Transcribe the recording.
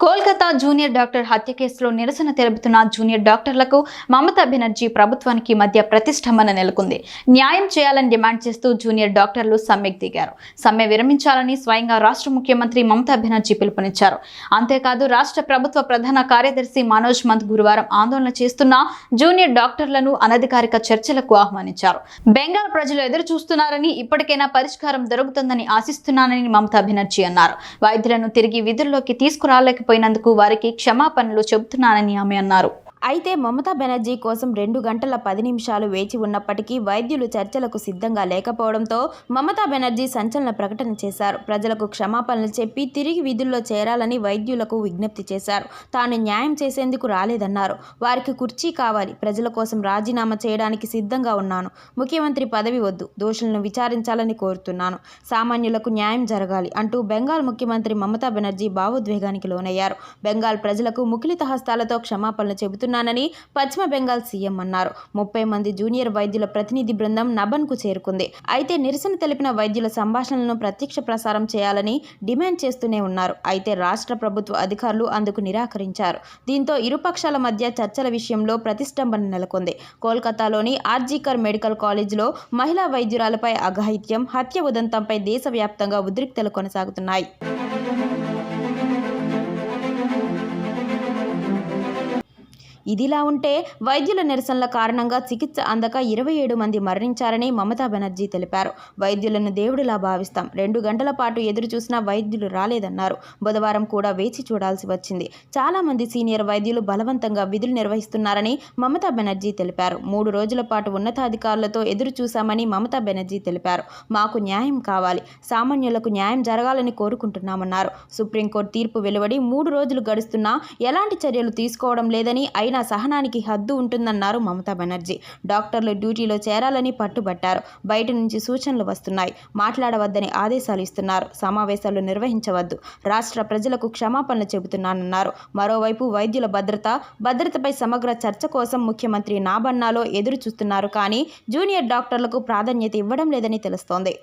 Kolkata junior doctor హత్య కేసులో నిరసన తెలుపుతున్న జూనియర్ డాక్టర్లకు మమతా బెనర్జీ ప్రభుత్వానికి మధ్య ప్రతిష్టంభన నెలకొంది. న్యాయం చేయాలని డిమాండ్ చేస్తూ జూనియర్ డాక్టర్లు సమ్మెకు దిగారు. సమ్మె విరమించాలని స్వయంగా రాష్ట్ర ముఖ్యమంత్రి మమతా బెనర్జీ పిలుపునిచ్చారు. అంతేకాదు రాష్ట్ర ప్రభుత్వ ప్రధాన కార్యదర్శి మనోజ్ మంత్ గురువారం ఆందోళన చేస్తున్న జూనియర్ డాక్టర్లను అనధికారిక చర్చలకు ఆహ్వానించారు. బెంగాల్ ప్రజలు ఎదురు చూస్తున్నారని ఇప్పటికైనా పరిష్కారం దొరుకుతుందని ఆశిస్తున్నానని మమతా బెనర్జీ అన్నారు. వైద్యులను తిరిగి విధుల్లోకి తీసుకురాలేకపోయినందుకు వారికి క్షమాపణలు చెబుతున్నానని ఆమె అన్నారు. అయితే మమతా బెనర్జీ కోసం రెండు గంటల పది నిమిషాలు వేచి ఉన్నప్పటికీ వైద్యులు చర్చలకు సిద్ధంగా లేకపోవడంతో మమతా బెనర్జీ సంచలన ప్రకటన చేశారు. ప్రజలకు క్షమాపణలు చెప్పి తిరిగి విధుల్లో చేరాలని వైద్యులకు విజ్ఞప్తి చేశారు. తాను న్యాయం చేసేందుకు రాలేదన్నారు. వారికి కుర్చీ కావాలి. ప్రజల కోసం రాజీనామా చేయడానికి సిద్ధంగా ఉన్నాను. ముఖ్యమంత్రి పదవి వద్దు. దోషులను విచారించాలని కోరుతున్నాను. సామాన్యులకు న్యాయం జరగాలి అంటూ బెంగాల్ ముఖ్యమంత్రి మమతా బెనర్జీ భావోద్వేగానికి లోనయ్యారు. బెంగాల్ ప్రజలకు ముఖిలిత హస్తాలతో క్షమాపణలు చేస్తున్నానని పశ్చిమ బెంగాల్ సీఎం అన్నారు. ముప్పై మంది జూనియర్ వైద్యుల ప్రతినిధి బృందం నబన్కు చేరుకుంది. అయితే నిరసన తెలిపిన వైద్యుల సంభాషణలను ప్రత్యక్ష ప్రసారం చేయాలని డిమాండ్ చేస్తూనే ఉన్నారు. అయితే రాష్ట్ర ప్రభుత్వ అధికారులు అందుకు నిరాకరించారు. దీంతో ఇరుపక్షాల మధ్య చర్చల విషయంలో ప్రతిష్టంభన నెలకొంది. కోల్కతాలోని ఆర్జీకర్ మెడికల్ కాలేజీలో మహిళా వైద్యురాలపై అఘాయిత్యం హత్య ఉదంతంపై దేశవ్యాప్తంగా ఉద్రిక్తలు కొనసాగుతున్నాయి. ఇదిలా ఉంటే వైద్యుల నిరసనల కారణంగా చికిత్స అందక ఇరవై ఏడు మంది మరణించారని మమతా బెనర్జీ తెలిపారు. వైద్యులను దేవుడిలా భావిస్తాం. రెండు గంటల పాటు ఎదురు చూసినా వైద్యులు రాలేదన్నారు. బుధవారం కూడా వేచి చూడాల్సి వచ్చింది. చాలా మంది సీనియర్ వైద్యులు బలవంతంగా విధులు నిర్వహిస్తున్నారని మమతా బెనర్జీ తెలిపారు. మూడు రోజుల పాటు ఉన్నతాధికారులతో ఎదురు చూశామని మమతా బెనర్జీ తెలిపారు. మాకు న్యాయం కావాలి. సామాన్యులకు న్యాయం జరగాలని కోరుకుంటున్నామన్నారు. సుప్రీంకోర్టు తీర్పు వెలువడి మూడు రోజులు గడుస్తున్నా ఎలాంటి చర్యలు తీసుకోవడం లేదని అయినా సహనానికి హద్దు ఉంటుందన్నారు మమతా బెనర్జీ. డాక్టర్లు డ్యూటీలో చేరాలని పట్టుబట్టారు. బయట నుంచి సూచనలు వస్తున్నాయి. మాట్లాడవద్దని ఆదేశాలు ఇస్తున్నారు. సమావేశాలు నిర్వహించవద్దు. రాష్ట్ర ప్రజలకు క్షమాపణలు చెబుతున్నానన్నారు. మరోవైపు వైద్యుల భద్రత భద్రతపై సమగ్ర చర్చ కోసం ముఖ్యమంత్రి నాబన్నాలో ఎదురు చూస్తున్నారు కానీ జూనియర్ డాక్టర్లకు ప్రాధాన్యత ఇవ్వడం లేదని తెలుస్తోంది.